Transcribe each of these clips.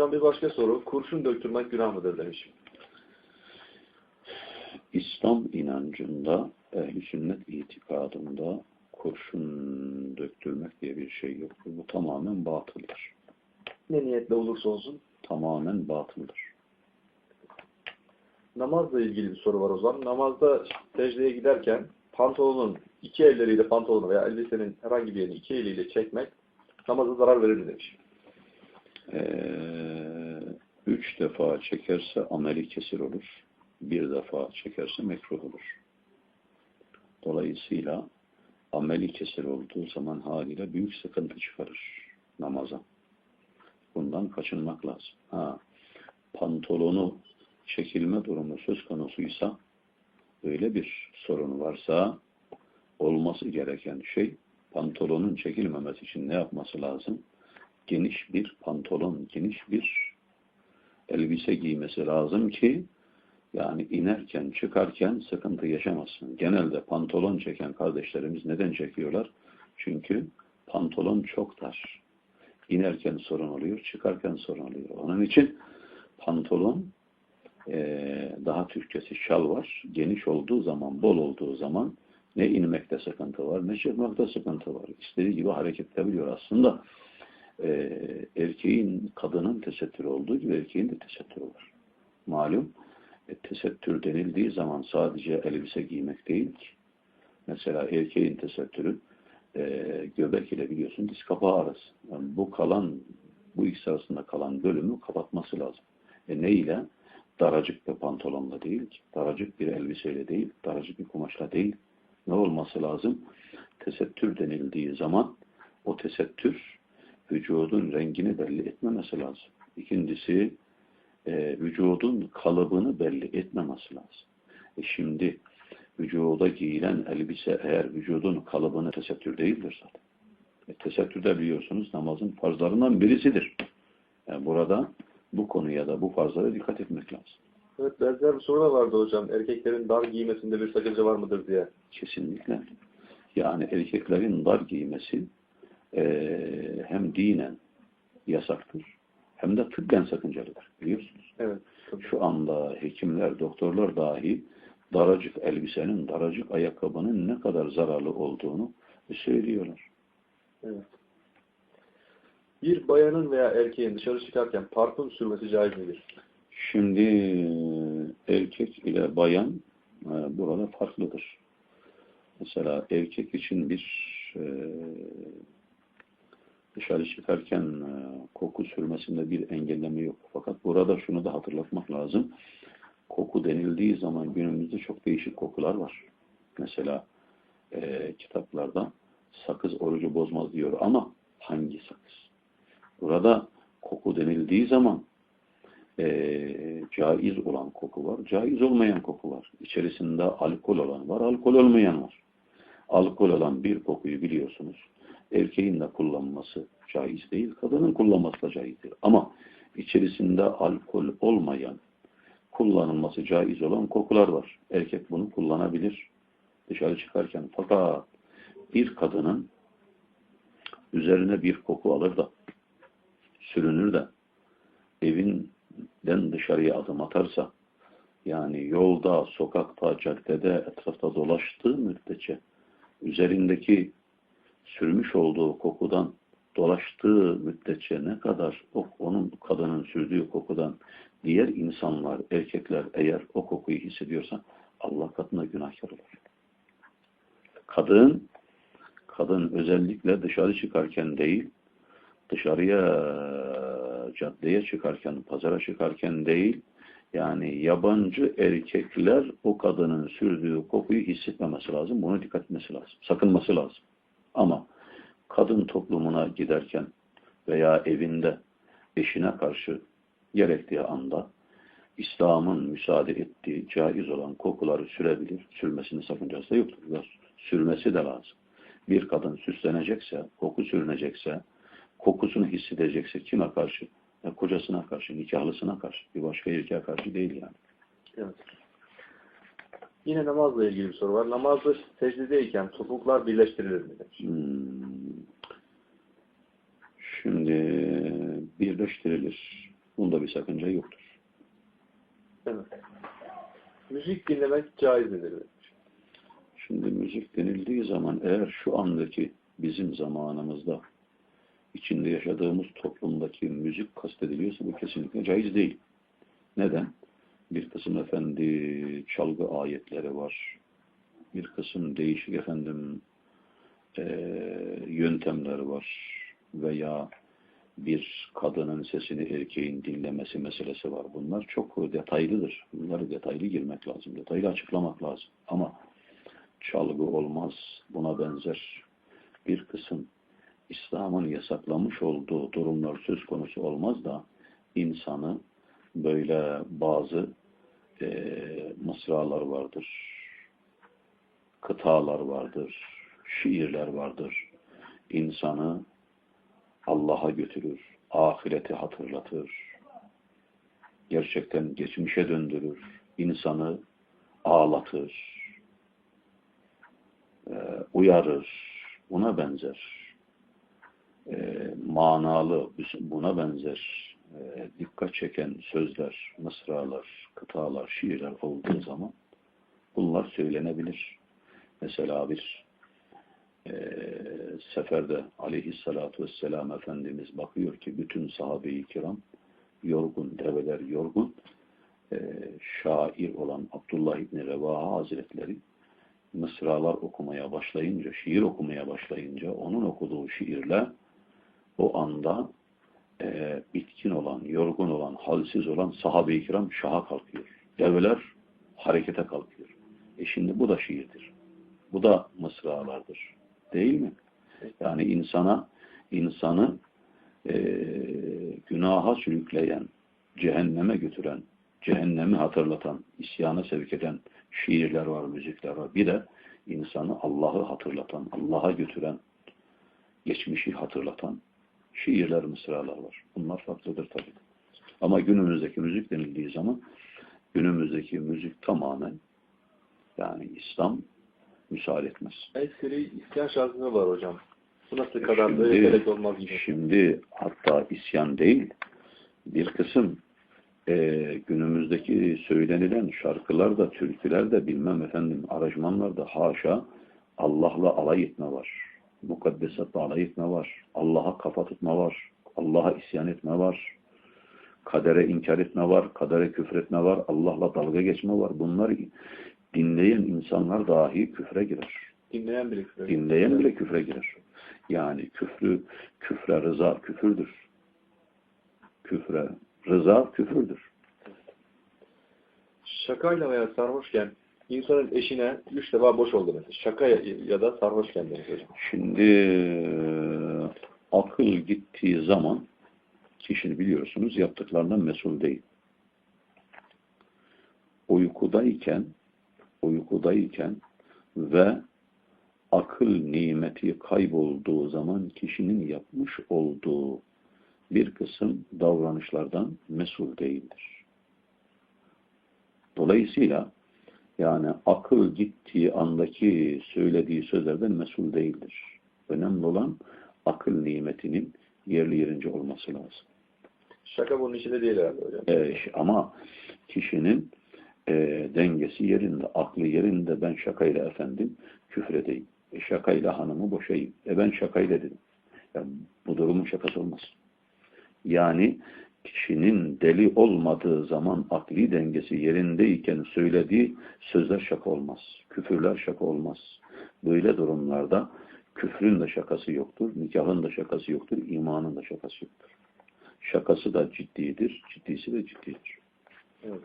Hocam bir başka soru. Kurşun döktürmek günah mıdır demiş. İslam inancında, ehl sünnet itikadında kurşun döktürmek diye bir şey yok. Bu tamamen batıldır. Ne niyetle olursa olsun. Tamamen batıldır. Namazla ilgili bir soru var o zaman. Namazda secdeye giderken pantolonun iki elleriyle pantolonu veya elbisenin herhangi bir yerini iki eliyle çekmek namaza zarar verir mi demiş. Ee, üç defa çekerse ameli kesir olur. Bir defa çekerse mekruh olur. Dolayısıyla ameli kesir olduğu zaman haliyle büyük sıkıntı çıkarır namaza. Bundan kaçınmak lazım. Ha, pantolonu çekilme durumu söz konusuysa öyle bir sorun varsa olması gereken şey pantolonun çekilmemesi için ne yapması lazım? Geniş bir pantolon, geniş bir elbise giymesi lazım ki yani inerken, çıkarken sıkıntı yaşamasın. Genelde pantolon çeken kardeşlerimiz neden çekiyorlar? Çünkü pantolon çok dar. İnerken sorun oluyor, çıkarken sorun oluyor. Onun için pantolon ee, daha Türkçesi şal var. Geniş olduğu zaman, bol olduğu zaman ne inmekte sıkıntı var, ne çıkmakta sıkıntı var. İstediği gibi hareket edebiliyor aslında. E, erkeğin, kadının tesettürü olduğu gibi erkeğin de tesettürü var. Malum, e, tesettür denildiği zaman sadece elbise giymek değil ki. Mesela erkeğin tesettürü e, göbek ile biliyorsun diz kapağı arası. Yani bu kalan, bu ikisi arasında kalan bölümü kapatması lazım. E ne ile? daracık bir pantolonla değil, daracık bir elbiseyle değil, daracık bir kumaşla değil. Ne olması lazım? Tesettür denildiği zaman o tesettür vücudun rengini belli etmemesi lazım. İkincisi e, vücudun kalıbını belli etmemesi lazım. E şimdi vücuda giyilen elbise eğer vücudun kalıbını tesettür değildir zaten. E, tesettür de biliyorsunuz namazın farzlarından birisidir. Yani burada bu konuya da bu farzlara dikkat etmek lazım. Evet benzer bir soru da vardı hocam. Erkeklerin dar giymesinde bir sakınca var mıdır diye. Kesinlikle. Yani erkeklerin dar giymesi e, hem dinen yasaktır hem de tıbben sakıncalıdır. Biliyorsunuz. Evet. Tabii. Şu anda hekimler, doktorlar dahi daracık elbisenin, daracık ayakkabının ne kadar zararlı olduğunu söylüyorlar. Evet. Bir bayanın veya erkeğin dışarı çıkarken parfüm sürmesi caiz midir? Şimdi erkek ile bayan e, burada farklıdır. Mesela erkek için bir e, dışarı çıkarken e, koku sürmesinde bir engelleme yok. Fakat burada şunu da hatırlatmak lazım. Koku denildiği zaman günümüzde çok değişik kokular var. Mesela e, kitaplarda sakız orucu bozmaz diyor ama hangi sakız? Burada koku denildiği zaman e, caiz olan koku var, caiz olmayan koku var. İçerisinde alkol olan var, alkol olmayan var. Alkol olan bir kokuyu biliyorsunuz. Erkeğin de kullanması caiz değil, kadının kullanması da caiz değil. Ama içerisinde alkol olmayan, kullanılması caiz olan kokular var. Erkek bunu kullanabilir dışarı çıkarken. Fakat bir kadının üzerine bir koku alır da sürünür de evinden dışarıya adım atarsa yani yolda, sokakta, caddede, etrafta dolaştığı müddetçe üzerindeki sürmüş olduğu kokudan dolaştığı müddetçe ne kadar o, onun kadının sürdüğü kokudan diğer insanlar, erkekler eğer o kokuyu hissediyorsa Allah katında günahkar olur. Kadın kadın özellikle dışarı çıkarken değil, dışarıya caddeye çıkarken, pazara çıkarken değil, yani yabancı erkekler o kadının sürdüğü kokuyu hissetmemesi lazım. Buna dikkat etmesi lazım. Sakınması lazım. Ama kadın toplumuna giderken veya evinde eşine karşı gerektiği anda İslam'ın müsaade ettiği caiz olan kokuları sürebilir. Sürmesinin sakıncası da yoktur. Sürmesi de lazım. Bir kadın süslenecekse, koku sürünecekse, kokusunu hissedecekse kime karşı? Ya kocasına karşı, nikahlısına karşı. Bir başka erkeğe karşı değil yani. Evet. Yine namazla ilgili bir soru var. Namazda secdedeyken topuklar birleştirilir mi? Hmm. Şimdi birleştirilir. Bunda bir sakınca yoktur. Evet. Müzik dinlemek caiz midir? Şimdi müzik denildiği zaman eğer şu andaki bizim zamanımızda içinde yaşadığımız toplumdaki müzik kastediliyorsa bu kesinlikle caiz değil. Neden? Bir kısım efendi çalgı ayetleri var. Bir kısım değişik efendim eee, yöntemler var. Veya bir kadının sesini erkeğin dinlemesi meselesi var. Bunlar çok detaylıdır. Bunları detaylı girmek lazım. Detaylı açıklamak lazım. Ama çalgı olmaz, buna benzer bir kısım İslam'ın yasaklamış olduğu durumlar söz konusu olmaz da insanı böyle bazı eee mısralar vardır, kıtalar vardır, şiirler vardır. İnsanı Allah'a götürür, ahireti hatırlatır, gerçekten geçmişe döndürür, insanı ağlatır, e, uyarır, buna benzer. E, manalı, buna benzer, e, dikkat çeken sözler, mısralar, kıtalar, şiirler olduğu zaman bunlar söylenebilir. Mesela bir e, seferde aleyhissalatu vesselam Efendimiz bakıyor ki bütün sahabe-i kiram yorgun, develer yorgun, e, şair olan Abdullah İbni Revaha Hazretleri mısralar okumaya başlayınca, şiir okumaya başlayınca onun okuduğu şiirle o anda e, bitkin olan, yorgun olan, halsiz olan sahabe-i kiram şaha kalkıyor. Develer harekete kalkıyor. E şimdi bu da şiirdir. Bu da mısralardır. Değil mi? Yani insana, insanı e, günaha sürükleyen, cehenneme götüren, cehennemi hatırlatan, isyana sevk eden şiirler var, müzikler var. Bir de insanı Allah'ı hatırlatan, Allah'a götüren, geçmişi hatırlatan şiirler, mısralar var. Bunlar farklıdır tabii. Ama günümüzdeki müzik denildiği zaman günümüzdeki müzik tamamen yani İslam müsaade etmez. Eseri isyan şarkısı var hocam. Bu nasıl kadar da Şimdi- gerek olmaz gibi. Şimdi hatta isyan değil, bir kısım e, günümüzdeki söylenilen şarkılar da, türküler de bilmem efendim, aranjmanlar da haşa Allah'la alay etme var. Mukaddesatla alay etme var. Allah'a kafa tutma var. Allah'a isyan etme var. Kadere inkar etme var. Kadere küfretme var. Allah'la dalga geçme var. Bunlar dinleyen insanlar dahi küfre girer. Dinleyen bile küfür. Dinleyen bile küfre girer. Yani küfrü, küfre rıza küfürdür. Küfre rıza küfürdür. Şakayla veya sarhoşken insanın eşine üç defa boş oldu mesela. Şaka ya, da sarhoşken demek hocam. Şimdi e, akıl gittiği zaman kişinin biliyorsunuz yaptıklarından mesul değil. Uykudayken uykudayken ve akıl nimeti kaybolduğu zaman kişinin yapmış olduğu bir kısım davranışlardan mesul değildir. Dolayısıyla yani akıl gittiği andaki söylediği sözlerden mesul değildir. Önemli olan akıl nimetinin yerli yerince olması lazım. Şaka bunun içinde değil herhalde hocam. E, ş- ama kişinin e, dengesi yerinde, aklı yerinde ben şakayla efendim küfredeyim. E, şakayla hanımı boşayayım. E ben şakayla dedim. Ya, bu durumun şakası olmaz. Yani kişinin deli olmadığı zaman akli dengesi yerindeyken söylediği sözler şaka olmaz. Küfürler şaka olmaz. Böyle durumlarda küfrün de şakası yoktur, nikahın da şakası yoktur, imanın da şakası yoktur. Şakası da ciddidir, ciddisi de ciddidir. Evet.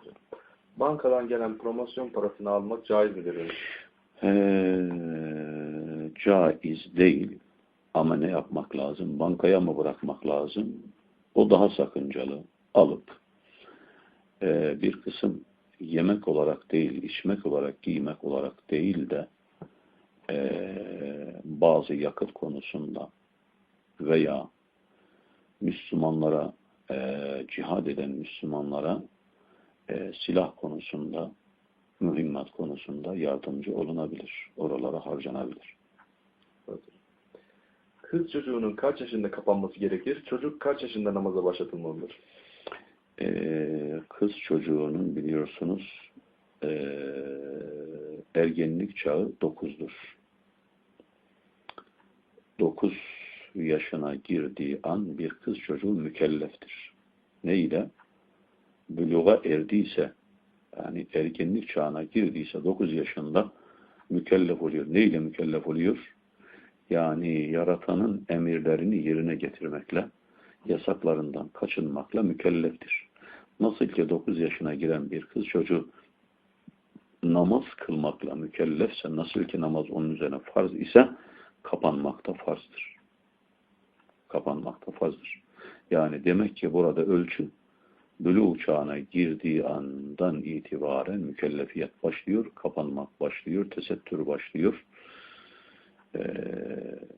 Bankadan gelen promosyon parasını almak caiz midir? Ee, caiz değil ama ne yapmak lazım? Bankaya mı bırakmak lazım? O daha sakıncalı. Alıp e, bir kısım yemek olarak değil, içmek olarak, giymek olarak değil de e, bazı yakıt konusunda veya Müslümanlara e, cihad eden Müslümanlara e, silah konusunda mühimmat konusunda yardımcı olunabilir. Oralara harcanabilir. Evet. Kız çocuğunun kaç yaşında kapanması gerekir? Çocuk kaç yaşında namaza başlatılmalıdır? kız çocuğunun biliyorsunuz eee, ergenlik çağı 9'dur. 9 yaşına girdiği an bir kız çocuğu mükelleftir. Ne ile? Büluğa erdiyse, yani ergenlik çağına girdiyse 9 yaşında mükellef oluyor. Ne ile mükellef oluyor? Yani yaratanın emirlerini yerine getirmekle, yasaklarından kaçınmakla mükelleftir. Nasıl ki 9 yaşına giren bir kız çocuğu namaz kılmakla mükellefse, nasıl ki namaz onun üzerine farz ise kapanmakta farzdır. Kapanmakta farzdır. Yani demek ki burada ölçü buluğ çağına girdiği andan itibaren mükellefiyet başlıyor, kapanmak başlıyor, tesettür başlıyor. Ee,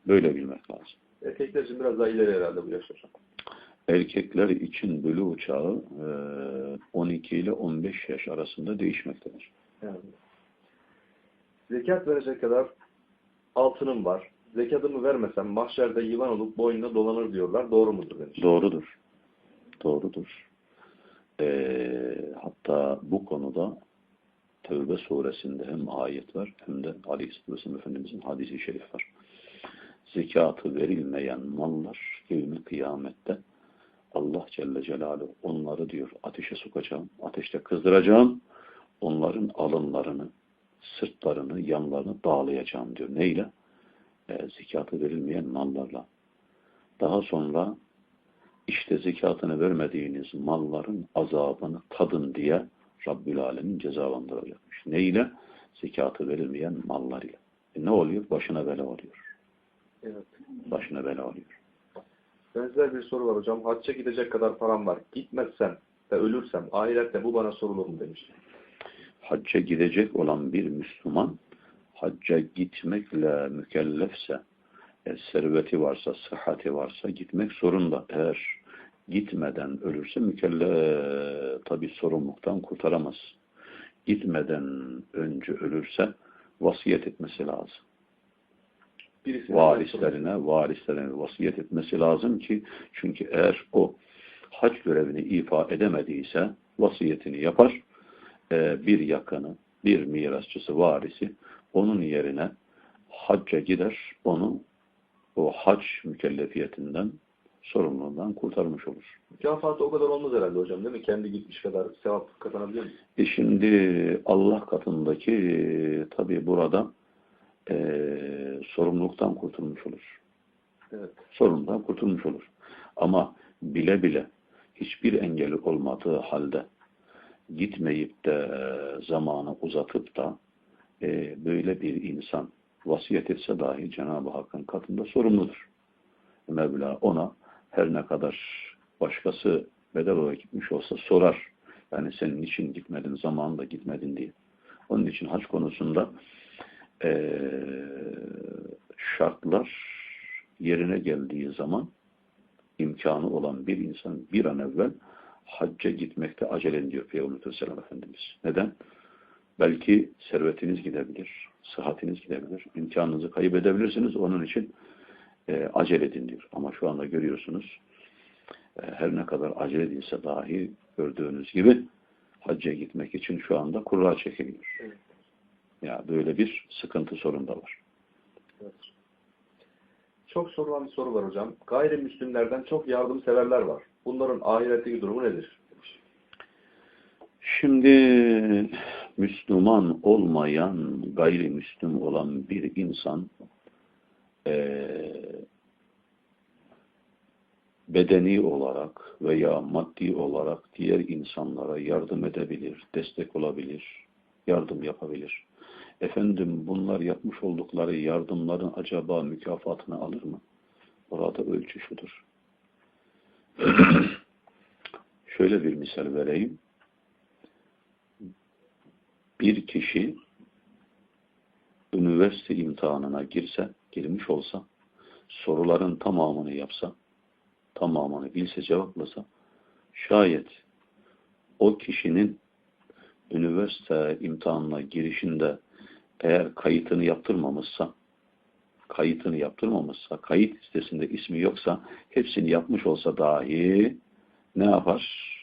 böyle bilmek lazım. Erkekler için biraz daha ileri herhalde bu yaş hocam. Erkekler için buluğ çağı e, 12 ile 15 yaş arasında değişmektedir. Yani. Zekat verecek kadar altınım var. Zekatımı vermesem mahşerde yılan olup boynuna dolanır diyorlar. Doğru mudur demiş. Doğrudur. Doğrudur. Hatta bu konuda Tevbe suresinde hem ayet var hem de Aleyhisselatü Vesselam Efendimizin hadisi şerif var. Zekatı verilmeyen mallar yevmi kıyamette Allah Celle Celaluhu onları diyor ateşe sokacağım, ateşte kızdıracağım, onların alınlarını, sırtlarını, yanlarını dağlayacağım diyor. Neyle? E, zekatı verilmeyen mallarla. Daha sonra işte zekatını vermediğiniz malların azabını tadın diye Rabbül Alemin cezalandıracakmış. Ne ile? Zekatı verilmeyen mallar ile. E ne oluyor? Başına bela oluyor. Evet. Başına bela oluyor. Benzer bir soru var hocam. Hacca gidecek kadar param var. Gitmezsem ve ölürsem ahirette bu bana sorulur mu demiş. Hacca gidecek olan bir Müslüman hacca gitmekle mükellefse e, serveti varsa, sıhhati varsa gitmek zorunda. Eğer gitmeden ölürse mükellef tabi sorumluluktan kurtaramaz. Gitmeden önce ölürse vasiyet etmesi lazım. Birisi Varislerine, varislerine vasiyet etmesi lazım ki çünkü eğer o hac görevini ifa edemediyse vasiyetini yapar. E, bir yakını, bir mirasçısı, varisi onun yerine hacca gider, onu o hac mükellefiyetinden, sorumluluğundan kurtarmış olur. Mükafatı o kadar olmaz herhalde hocam değil mi? Kendi gitmiş kadar sevap kazanabilir mi? E şimdi Allah katındaki tabi burada e, sorumluluktan kurtulmuş olur. Evet. Sorumluluktan kurtulmuş olur. Ama bile bile hiçbir engeli olmadığı halde gitmeyip de e, zamanı uzatıp da e, böyle bir insan vasiyet etse dahi Cenab-ı Hakk'ın katında sorumludur. Mevla ona her ne kadar başkası bedel olarak gitmiş olsa sorar. Yani senin için gitmedin, zamanında gitmedin diye. Onun için hac konusunda e, şartlar yerine geldiği zaman imkanı olan bir insan bir an evvel hacca gitmekte acele ediyor Peygamber Efendimiz. Neden? Belki servetiniz gidebilir, sıhhatiniz gidebilir, imkanınızı kaybedebilirsiniz. Onun için e, acele edin diyor. Ama şu anda görüyorsunuz e, her ne kadar acele edilse dahi gördüğünüz gibi hacca gitmek için şu anda kurra çekiliyor. Evet. Ya böyle bir sıkıntı sorun da var. evet. Çok sorulan bir soru var hocam. Gayrimüslimlerden çok yardımseverler var. Bunların ahiretteki durumu nedir? Şimdi Müslüman olmayan, gayrimüslim olan bir insan eee, bedeni olarak veya maddi olarak diğer insanlara yardım edebilir, destek olabilir, yardım yapabilir. Efendim bunlar yapmış oldukları yardımların acaba mükafatını alır mı? Burada ölçü şudur. Şöyle bir misal vereyim. Bir kişi üniversite imtihanına girse, girmiş olsa, soruların tamamını yapsa, tamamını bilse, cevaplasa, şayet o kişinin üniversite imtihanına girişinde eğer kayıtını yaptırmamışsa, kayıtını yaptırmamışsa, kayıt listesinde ismi yoksa, hepsini yapmış olsa dahi ne yapar?